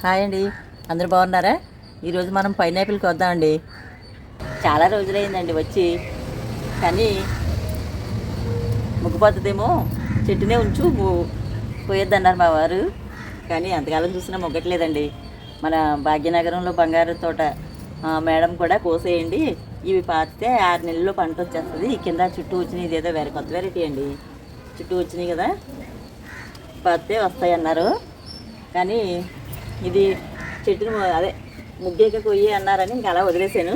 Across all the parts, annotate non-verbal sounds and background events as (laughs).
Hi అండి. అందరు బాగున్నారా? ఈరోజు మనం పైనాపిల్కి వద్దామండి చాలా రోజులైందండి వచ్చి. కానీ ముగ్గుపోతుందేమో చెట్టునే ఉంచు పోయేద్దన్నారు మా వారు. కానీ అంతకాలం చూసినా మొగ్గట్లేదండి. మన భాగ్యనగరంలో బంగారు తోట మేడం కూడా కోసేయండి. ఇవి పాతితే ఆరు నెలల్లో పంట వచ్చేస్తుంది. కింద చుట్టూ వచ్చినాయి ఇదేదో వేరే కొత్త వెరైటీ అండి. చుట్టూ వచ్చినాయి కదా పాతితే వస్తాయి అన్నారు కానీ ఇది చెట్టును అదే ముగ్గేక కొయ్యి అన్నారని ఇంకా అలా వదిలేసాను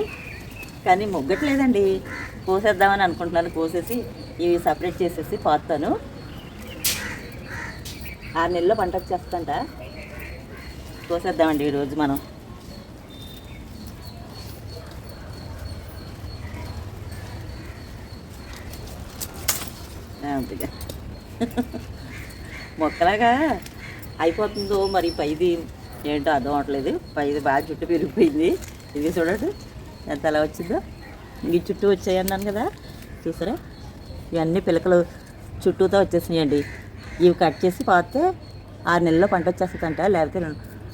కానీ ముగ్గట్లేదండి. కోసేద్దామని అనుకుంటున్నాను. కోసేసి ఇవి సపరేట్ చేసేసి పాతాను ఆరు నెలల్లో పంట వచ్చేస్తంట కోసేద్దామండి ఈరోజు మనం. అంతగా. (laughs) మొక్కలాగా అయిపోతుందో మరి పైది ఏంటో అర్థం అవట్లేదు పైది బాగా చుట్టూ పెరిగిపోయింది. ఇది చూడండి ఎంత అలా వచ్చిందో. ఇంక ఈ చుట్టూ వచ్చాయి అన్నాను కదా. చూసారా? ఇవన్నీ పిలకలు చుట్టూతో వచ్చేసినాయండి. ఇవి కట్ చేసి పోతే ఆరు నెలల్లో పంట వచ్చేస్తుందంట. లేకపోతే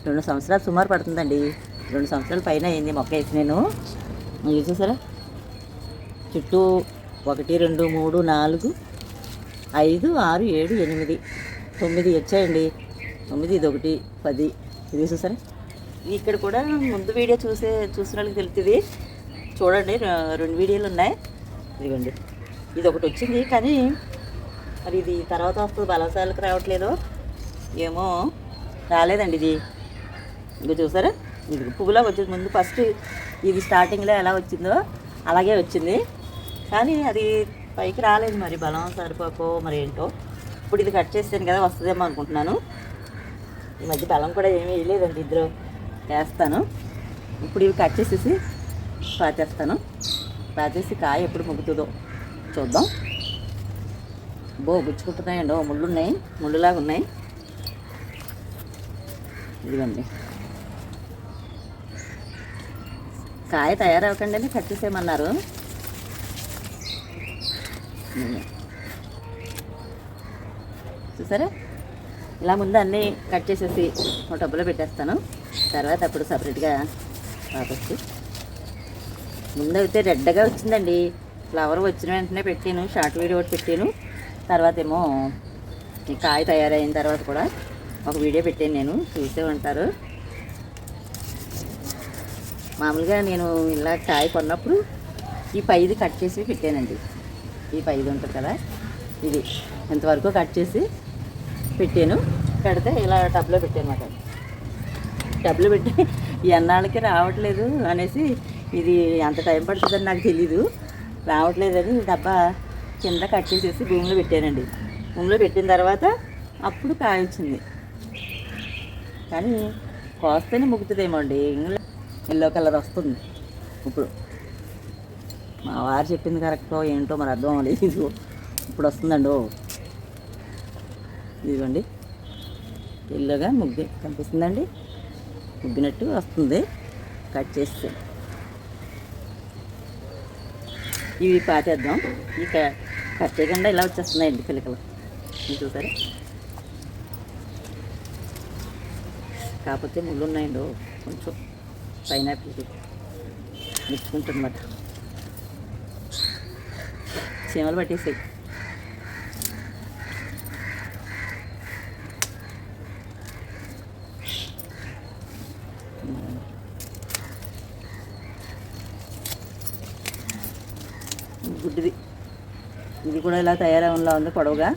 రెండు సంవత్సరాలు సుమారు పడుతుందండి. రెండు సంవత్సరాల పైన అయింది మొక్క వేసి నేను. ఇది చూసారా? చుట్టూ ఒకటి రెండు మూడు నాలుగు ఐదు ఆరు ఏడు ఎనిమిది తొమ్మిది వచ్చాయండి. తొమ్మిది ఇది ఒకటి పది ఇది చూసారా ఇక్కడ కూడా ముందు వీడియో చూసే చూసిన వాళ్ళకి తెలుస్తుంది. చూడండి రెండు వీడియోలు ఉన్నాయి. ఇదిగోండి. ఇది ఒకటి వచ్చింది కానీ మరి ఇది తర్వాత వస్తుంది బలసాలకు రావట్లేదు. ఏమో రాలేదండి ఇది. ఇంకా చూసారా? ఇది పువ్వులా వచ్చింది. ముందు ఫస్ట్ ఇది స్టార్టింగ్లో ఎలా వచ్చిందో అలాగే వచ్చింది. కానీ అది పైకి రాలేదు మరి. బలం సరిపోకో మరి ఏంటో. ఇప్పుడు ఇది కట్ చేసాను కదా వస్తుందేమో అనుకుంటున్నాను. ఈ మధ్య బలం కూడా ఏమీ వేయలేదండి ఇద్దరు వేస్తాను. ఇప్పుడు ఇవి కట్ చేసేసి పాచేస్తాను. పాచేసి కాయ ఎప్పుడు ముగ్గుతుందో చూద్దాం. బో గుచ్చుకుంటున్నాయండి. ఓ ముళ్ళు ఉన్నాయి. ముళ్ళులాగా ఉన్నాయి. ఇదిగోండి. కాయ తయారవకండి అని కట్ చేసేయమన్నారు. చూసారా? ఇలా ముందు అన్నీ కట్ చేసేసి ఒక డబ్బులో పెట్టేస్తాను. తర్వాత అప్పుడు సపరేట్గా వాపచ్చు ముందు అయితే రెడ్గా వచ్చిందండి. ఫ్లవర్ వచ్చిన వెంటనే పెట్టాను షార్ట్ వీడియో ఒకటి పెట్టాను. తర్వాత ఏమో ఈ కాయ తయారైన తర్వాత కూడా ఒక వీడియో పెట్టాను నేను చూసే ఉంటారు. మామూలుగా నేను ఇలా కాయ కొన్నప్పుడు ఈ పైది కట్ చేసి పెట్టానండి. ఈ పైది ఉంటుంది కదా ఇది. ఇంతవరకు కట్ చేసి పెట్టాను. పెడితే ఇలా టబ్లో పెట్టానమాట టబ్లో డబ్బులు పెట్టి ఈ రావట్లేదు అనేసి ఇది అంత టైం పడుతుందని నాకు తెలీదు. రావట్లేదని డబ్బా కింద కట్ చేసేసి భూమిలో పెట్టానండి. భూమిలో పెట్టిన తర్వాత అప్పుడు కాయ వచ్చింది కానీ కోస్తేనే ముగ్గుతుందేమో అండి. ఎల్లో కలర్ వస్తుంది ఇప్పుడు. మా వారు చెప్పింది కరెక్టో ఏంటో మరి అర్థం అవ్వలేదు. ఇప్పుడు వస్తుందండి ఇదిగోండి. తెల్లగా ముగ్గు కనిపిస్తుందండి. ముగ్గినట్టు వస్తుంది. కట్ చేస్తే. ఇవి పాతేద్దాం. ఇక కట్ చేయకుండా ఇలా వచ్చేస్తున్నాయండి పిలకలు. చూసారా? కాకపోతే ముళ్ళు ఉన్నాయండి. కొంచెం పైనాపిల్కి మెచ్చుకుంటుందన్నమాట. చీమలు పట్టేసాయి గుడ్డిది ఇది కూడా ఇలా తయారవడంలో ఉంది పొడవుగా.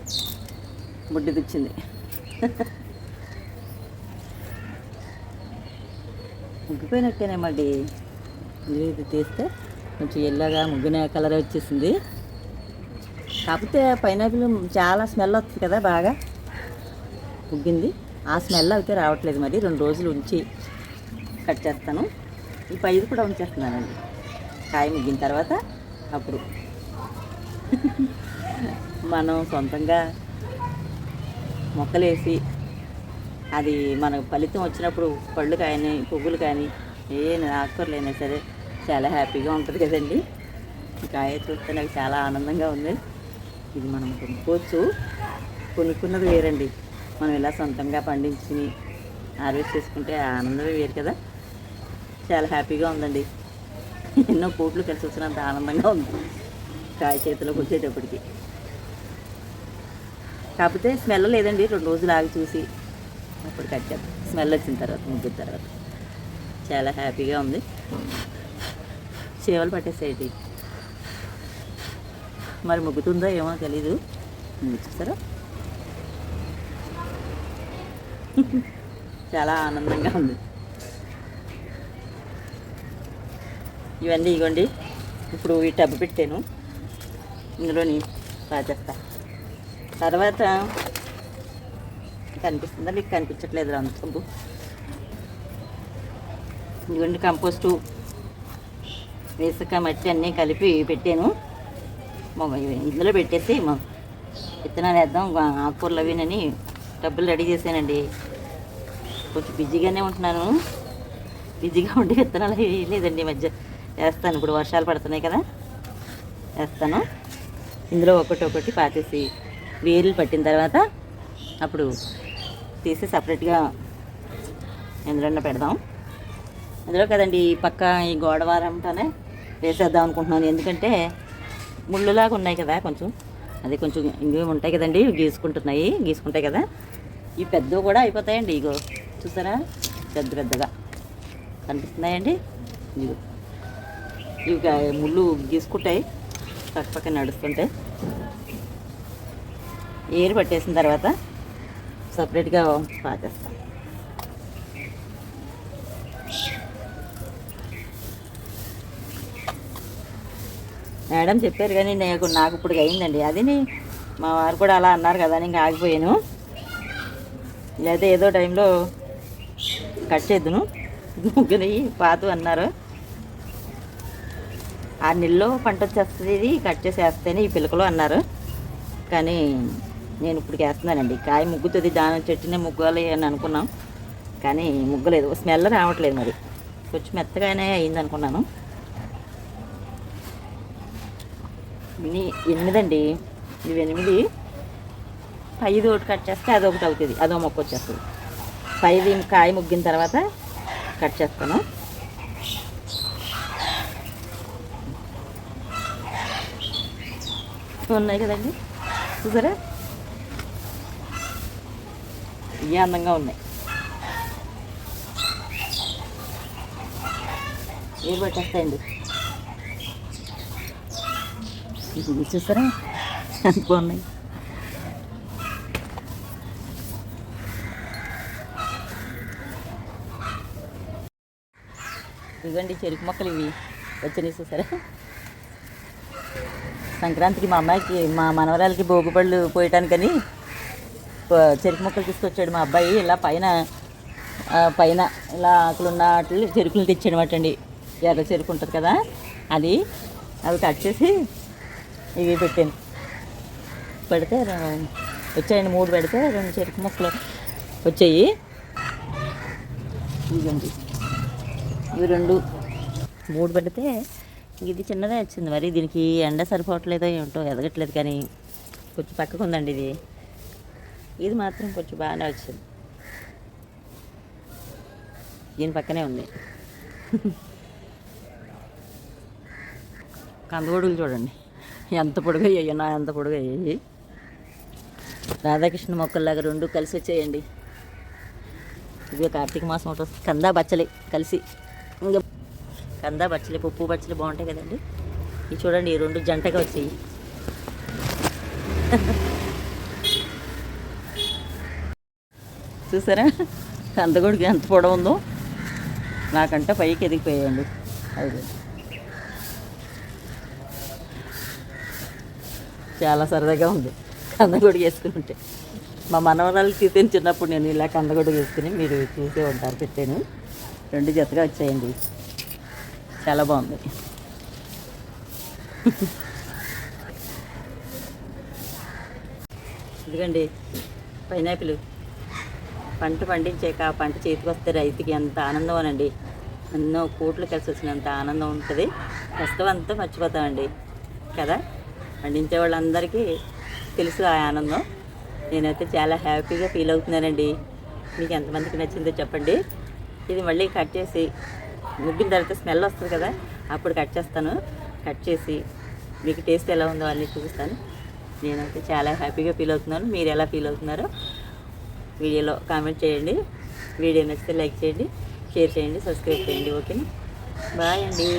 బుడ్డి ఇచ్చింది ముగ్గిపోయినట్టేనేమండి ఇది ఇది తీస్తే కొంచెం ఎల్లగా ముగ్గిన కలర్ వచ్చేసింది. కాకపోతే పైనాపిల్ చాలా స్మెల్ వస్తుంది కదా బాగా. ముగ్గింది. ఆ స్మెల్ అయితే రావట్లేదు మరి. రెండు రోజులు ఉంచి కట్ చేస్తాను. ఈ పైది కూడా ఉంచేస్తున్నానండి. కాయ ముగ్గిన తర్వాత అప్పుడు. మనం సొంతంగా మొక్కలేసి అది మనకు ఫలితం వచ్చినప్పుడు పళ్ళు కానీ పువ్వులు కానీ ఏ ఆకుకూరలైనా సరే చాలా హ్యాపీగా ఉంటుంది కదండి. కాయ చూస్తే నాకు చాలా ఆనందంగా ఉంది. ఇది మనం కొనుక్కోవచ్చు. కొనుక్కున్నది వేరండి. మనం ఇలా సొంతంగా పండించుకుని హార్వెస్ట్ చేసుకుంటే ఆనందమే వేరు కదా. చాలా హ్యాపీగా ఉందండి. ఎన్నో కోట్లు కలిసి వచ్చినంత ఆనందంగా ఉంది. కాయ చేతిలోకి వచ్చేటప్పటికి. కాకపోతే స్మెల్ లేదండి రెండు రోజులు ఆగి చూసి అప్పుడు కట్టాను స్మెల్ వచ్చిన తర్వాత ముగ్గిన తర్వాత. చాలా హ్యాపీగా ఉంది. చేవలు పట్టేసేటి మరి ముగ్గుతుందో ఏమో తెలీదు. ఉంది చూసారా? చాలా ఆనందంగా ఉంది. ఇవన్నీ ఇవ్వండి ఇప్పుడు ఈ టబ్బు పెట్టాను. ఇందులోని రాజేస్తా తర్వాత కనిపిస్తుందా? మీకు కనిపించట్లేదు అంత ఇదిగోండి కంపోస్టు వేసుక మట్టి అన్నీ కలిపి పెట్టాను. ఇందులో పెట్టేసి విత్తనాలు వేద్దాం ఆకుకూరలు అవినని డబ్బులు రెడీ చేశానండి. కొంచెం బిజీగానే ఉంటున్నాను. బిజీగా ఉండి విత్తనాలు లేదండి ఈ మధ్య వేస్తాను. ఇప్పుడు వర్షాలు పడుతున్నాయి కదా. వేస్తాను. ఇందులో ఒకటి ఒకటి పాతేసి వేర్లు పట్టిన తర్వాత అప్పుడు తీసి సపరేట్గా ఎందులో పెడదాం. అందులో కదండి ఈ పక్క ఈ గోడవారంటానే వేసేద్దాం అనుకుంటున్నాను. ఎందుకంటే ముళ్ళులాగా ఉన్నాయి కదా కొంచెం. అది కొంచెం ఇంకేమి ఉంటాయి కదండి గీసుకుంటున్నాయి గీసుకుంటాయి కదా. ఈ పెద్దవి కూడా అయిపోతాయండి ఇగో. చూసారా? పెద్ద పెద్దగా. కనిపిస్తున్నాయండి? ఇవి ఇవి ముళ్ళు గీసుకుంటాయి. పక్క పక్కన నడుస్తుంటే. ఏరు పట్టేసిన తర్వాత సపరేట్గా పాకేస్తాం మేడం చెప్పారు కానీ నాకు నాకు ఇప్పుడు అయిందండి. అది మా వారు కూడా అలా అన్నారు కదా అని ఆగిపోయాను. లేదా ఏదో టైంలో కట్ చేద్దును. ముగ్గుని పాతు అన్నారు. ఆ నెలలో పంట వచ్చేస్తుంది ఇది కట్ చేసేస్తేనే ఈ పిలకలు అన్నారు. కానీ నేను ఇప్పుడు వేస్తున్నానండి కాయ ముగ్గుతుంది దాని చెట్టునే ముగ్గాలి అని అనుకున్నాం. కానీ ముగ్గలేదు. స్మెల్ రావట్లేదు మరి. కొంచెం మెత్తగానే అయింది అనుకున్నాను. ఇన్ని ఎనిమిదండి. ఇవి ఎనిమిది. పైది ఒకటి కట్ చేస్తే అదొకటి అవుతుంది. అదో మొక్క వచ్చేస్తుంది. పైది కాయ ముగ్గిన తర్వాత కట్ చేస్తాను. ఉన్నాయి కదండి. చూసారా? ఇవి అందంగా ఉన్నాయి. ఏ పట్టేస్తాయండి. చూస్తారా చూసారా? ఎంత బాగున్నాయి. ఇదిగోండి చెరుకు మొక్కలు ఇవి. వచ్చినాయి చూసారా? సంక్రాంతికి మా అమ్మాయికి మా మనవరాలకి భోగిపళ్ళు పోయటానికని చెరుకు మొక్కలు తీసుకొచ్చాడు మా అబ్బాయి. ఇలా పైన పైన ఇలా ఆకులున్న వాటిని చెరుకులు తెచ్చాడు అండి ఎర్ర చెరుకు ఉంటుంది కదా అది అవి కట్ చేసి ఇవి పెట్టాను. పెడితే వచ్చాయండి మూడు పెడితే రెండు చెరుకు మొక్కలు వచ్చాయి. ఇదిగోండి. ఇవి రెండు. మూడు పెడితే ఇది చిన్నదే వచ్చింది మరి. దీనికి ఎండ సరిపోవట్లేదో ఏమిటో ఎదగట్లేదు కానీ కొంచెం పక్కకు ఉందండి ఇది. ఇది మాత్రం కొంచెం బాగానే వచ్చింది. దీని పక్కనే ఉంది. కందగొడుగులు చూడండి. ఎంత పొడుగు అయ్యాయి నా ఎంత పొడుగు అయ్యాయి. రాధాకృష్ణ మొక్కల్లాగా రెండు కలిసి వచ్చేయండి. ఇది కార్తీక మాసం ఒకటి కందా బచ్చలి కలిసి. ఇంకా కందా బచ్చలి పప్పు బచ్చలి బాగుంటాయి కదండి. ఇవి చూడండి ఈ రెండు జంటగా వచ్చాయి. చూసారా? కందగొడికి ఎంత పొడవు ఉందో? నాకంటే పైకి ఎదిగిపోయాయండి. అది చాలా సరదాగా ఉంది. కందగొడుగు వేసుకుంటే మా మనవరాలు తీసిన చిన్నప్పుడు నేను ఇలా కందగొడుగు వేసుకుని మీరు చూసే ఉంటారు పెట్టాను. రెండు జతగా వచ్చాయండి. చాలా బాగుంది. ఇదిగండి పైనాపిల్. పంట పండించాక ఆ పంట చేతికి వస్తే రైతుకి ఎంత ఆనందం అనండి. ఎన్నో కోట్లు కలిసి వచ్చినంత ఆనందం ఉంటుంది. కష్టం అంతా మర్చిపోతామండి. కదా? పండించే వాళ్ళందరికీ తెలుసు ఆ ఆనందం. నేనైతే చాలా హ్యాపీగా ఫీల్ అవుతున్నానండి. మీకు ఎంతమందికి నచ్చిందో చెప్పండి. ఇది మళ్ళీ కట్ చేసి ముగ్గిన తర్వాత స్మెల్ వస్తుంది కదా? అప్పుడు కట్ చేస్తాను. కట్ చేసి మీకు టేస్ట్ ఎలా ఉందో అన్నీ చూపిస్తాను. నేనైతే చాలా హ్యాపీగా ఫీల్ అవుతున్నాను. మీరు ఎలా ఫీల్ అవుతున్నారో వీడియోలో కామెంట్ చేయండి. వీడియో నచ్చితే లైక్ చేయండి షేర్ చేయండి సబ్స్క్రైబ్ చేయండి ఓకేనా బాయ్ అండి.